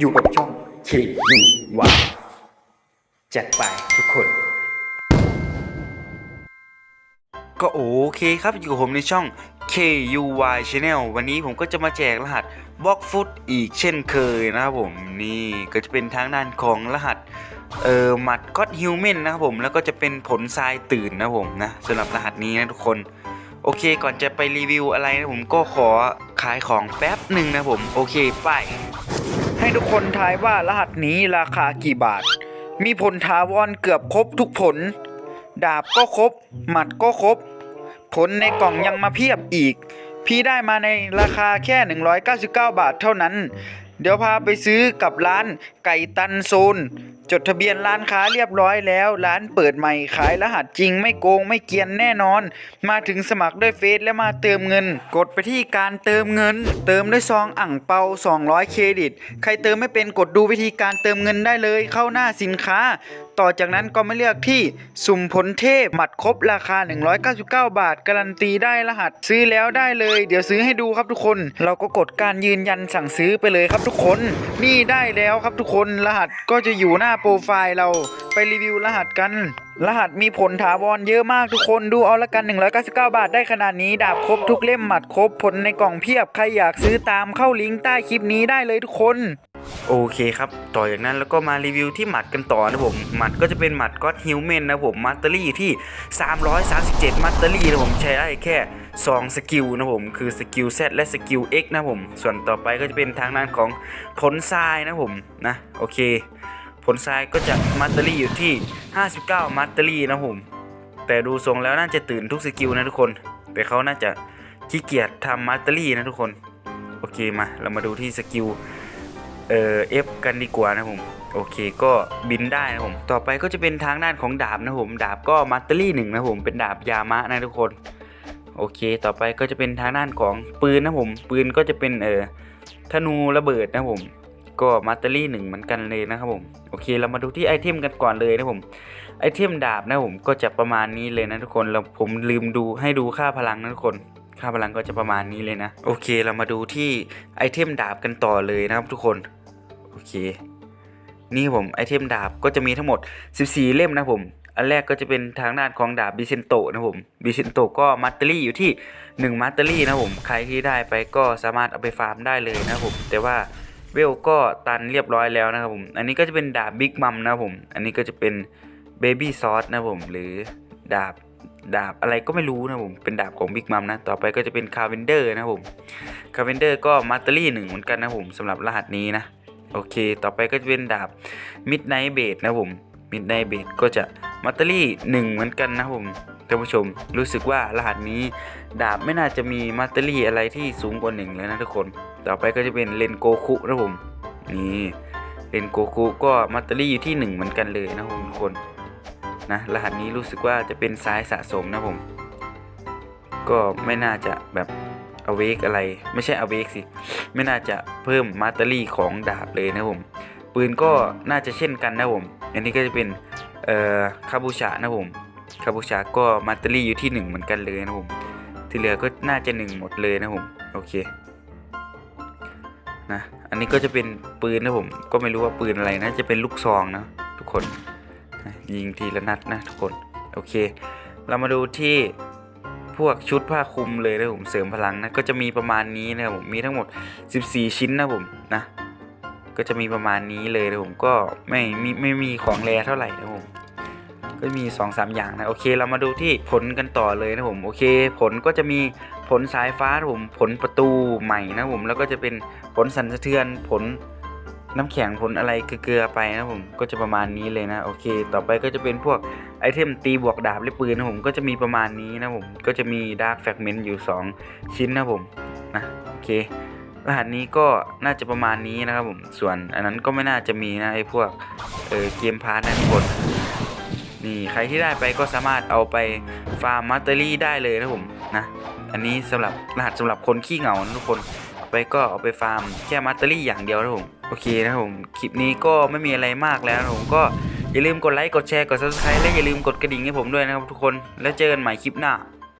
อยู่กับช่องเคยูวาจัดไปทุกคน ก็โอเคครับอยู่กับผมในช่อง KUY Channel วันนี้ผมก็จะมาแจกรหัสบล็อกฟุตอีกเช่นเคยนะครับผมนี่ก็จะเป็นทางด้านของรหัสเอ่อหมัดก็อดฮิวแมนนะครับผมแล้วก็จะเป็นผลทรายตื่นนะครับผมนะสำหรับรหัสนี้นะทุกคนโอเคก่อนจะไปรีวิวอะไรนะผมก็ขอขายของแป๊บหนึ่งนะผม โอเคไป ให้ทุกคนทายว่ารหัสนี้ราคากี่บาท มีผลทาวอนเกือบครบทุกผล ดาบก็ครบ หมัดก็ครบ ผลในกล่องยังมาเพียบอีก พี่ได้มาในราคาแค่ 199 บาทเท่านั้น เดี๋ยวพาไปซื้อกับร้านไก่ตันโซน จดทะเบียนร้านค้าเรียบร้อยแล้ว ร้านเปิดใหม่ขายรหัสจริงไม่โกงไม่เกียนแน่นอน มาถึงสมัครด้วยเฟซและมาเติมเงิน กดไปที่การเติมเงิน เติมด้วยซองอ่างเปา 200 เครดิต ใครเติมไม่เป็นกดดูวิธีการเติมเงินได้เลย เข้าหน้าสินค้า ต่อจากนั้นก็มาเลือกที่สุ่มผลเทพหมัดครบราคา 199 บาท การันตีได้รหัสซื้อแล้วได้เลย เดี๋ยวซื้อให้ดูครับทุกคน เราก็กดการยืนยันสั่งซื้อไปเลยครับทุกคน นี่ได้แล้วครับทุกคนรหัสก็จะอยู่หน้าโปรไฟล์เราไปรีวิวรหัสกัน รหัสมีผลถาวรเยอะมากทุกคนดูเอาละกัน 199 บาทได้ขนาดนี้ ดาบครบทุกเล่มหมัดครบผลในกล่องเพียบ ใครอยากซื้อตามเข้าลิงก์ใต้คลิปนี้ได้เลยทุกคน โอเคครับ ต่อจากนั้นแล้วก็มารีวิวที่หมัดกันต่อนะผม หมัดก็จะเป็นหมัดก็อดฮิวแมนนะผม มัตเตอรี่ที่ 337 มัตเตอรี่นะผมใช้ได้แค่ 2 สกิลนะผม คือสกิล Z และสกิล X นะผม ส่วนต่อไปก็จะเป็นทางด้านของผลทรายนะผม นะ โอเค ผลทรายก็จะมัตเตอรี่อยู่ที่ 59 มัตเตอรี่นะผม แต่ดูทรงแล้วน่าจะตื่นทุกสกิลนะทุกคน แต่เขาน่าจะขี้เกียจทำมัตเตอรี่นะทุกคน โอเคมา เรามาดูที่สกิล เอ่อ F กันดีกว่านะผมโอเคก็บินได้นะผมต่อไปก็จะเป็นทางด้านของดาบนะผมดาบก็มัตเตอรี่หนึ่งนะผมเป็นดาบยามะนะทุกคนโอเค ต่อไปก็จะเป็นทางด้านของปืนนะผม ปืนก็จะเป็นเอ่อธนูระเบิดนะผม ก็มัตเตอรี่หนึ่งเหมือนกันเลยนะครับผม โอเค เรามาดูที่ไอเทมกันก่อนเลยนะผม ไอเทมดาบนะผมก็จะประมาณนี้เลยนะทุกคนเราผมลืมดูให้ดูค่าพลังนะทุกคน ค่าพลังก็จะประมาณนี้เลยนะ โอเค เรามาดูที่ไอเทมดาบกันต่อเลยนะครับทุกคน โอเค นี่ผมไอเทมดาบก็จะมีทั้งหมด 14 เล่มนะผม อันแรกก็จะเป็นทางด้านของดาบบิเซนโตนะผมบิเซนโตก็มัตเตอรี่อยู่ที่ 1 มัตเตอรี่นะผม ใครที่ได้ไปก็สามารถเอาไปฟาร์มได้เลยนะผม แต่ว่าเวลก็ตันเรียบร้อยแล้วนะครับผม อันนี้ก็จะเป็นดาบบิ๊กมัมนะผม อันนี้ก็จะเป็นเบบี้ซอสนะผม หรือดาบดาบอะไรก็ไม่รู้นะผม เป็นดาบของบิ๊กมัมนะ ต่อไปก็จะเป็นคาร์เวนเดอร์นะผม คาร์เวนเดอร์ก็มัตเตอรี่หนึ่งเหมือนกันนะผมสำหรับรหัสนี้นะ โอเค ต่อไปก็จะเป็นดาบ Midnight b a d นะผม Midnight b a d ก็จะมัตเตอรี่หนึ่งเหมือนกันนะผมท่านผู้ชมรู้สึกว่ารหัสนี้ ดาบไม่น่าจะมีมัตเตอรี่อะไรที่สูงกว่าหนึ่งเลยนะทุกคน ต่อไปก็จะเป็นเลนโกคุนะผมนี่เลนโกคุก็มัตเตอรี่อยู่ที่หนึ่งเหมือนกันเลยนะผมทุกคนนะรหัสนี้รู้สึกว่าจะเป็นซ้ายสะสมนะผม ก็ไม่น่าจะแบบ อเวกอะไร ไม่ใช่อเวกสิ ไม่น่าจะเพิ่มมาตเตอรี่ของดาบเลยนะผมปืนก็น่าจะเช่นกันนะผม อันนี้ก็จะเป็นเอ่อคาบูชานะผมคาบูชาก็มาตเตอรี่อยู่ที่ 1 เหมือนกันเลยนะผมที่เหลือก็น่าจะ 1 หมดเลยนะผมโอเคนะอันนี้ก็จะเป็นปืนนะผมก็ไม่รู้ว่าปืนอะไรนะจะเป็นลูกซองนะทุกคนยิงทีละนัดนะทุกคนโอเค เรามาดูที่ พวกชุดผ้าคลุมเลยนะผมเสริมพลังนะก็จะมีประมาณนี้นะครับผมมีทั้งหมด 14 ชิ้นนะผมนะ ก็จะมีประมาณนี้เลยนะผมก็ไม่มีไม่มีของแรเท่าไหร่นะผมก็มี2อสอย่างนะโอเคเรามาดูที่ผลกันต่อเลยนะผมโอเค ผลก็จะมีผลสายฟ้าผมผลประตูใหม่นะผมแล้วก็จะเป็นผลสั่นสะเทือนผล น้ำแข็งผลอะไรเกลือๆไปนะผมก็จะประมาณนี้เลยนะโอเค ต่อไปก็จะเป็นพวกไอเทมตีบวกดาบและปืนนะผมก็จะมีประมาณนี้นะผมก็จะมีดาร์กแฟกเมนต์อยู่ 2 ชิ้นนะผมนะโอเค รหัสนี้ก็น่าจะประมาณนี้นะครับผมส่วนอันนั้นก็ไม่น่าจะมีนะไอพวกเออเกมพาร์ทนะทุกคนนี่ใครที่ได้ไปก็สามารถเอาไปฟาร์มมัตเตอรี่ได้เลยนะผมนะอันนี้สำหรับรหัสสำหรับคนขี้เหงานะทุกคน ไปก็เอาไปฟาร์มแค่มัตเตอรี่อย่างเดียวนะผมโอเคนะผมคลิปนี้ก็ไม่มีอะไรมากแล้วนะผมก็อย่าลืมกดไลค์กดแชร์กด subscribe และอย่าลืมกดกระดิ่งให้ผมด้วยนะครับทุกคนแล้วเจอกันใหม่คลิปหน้า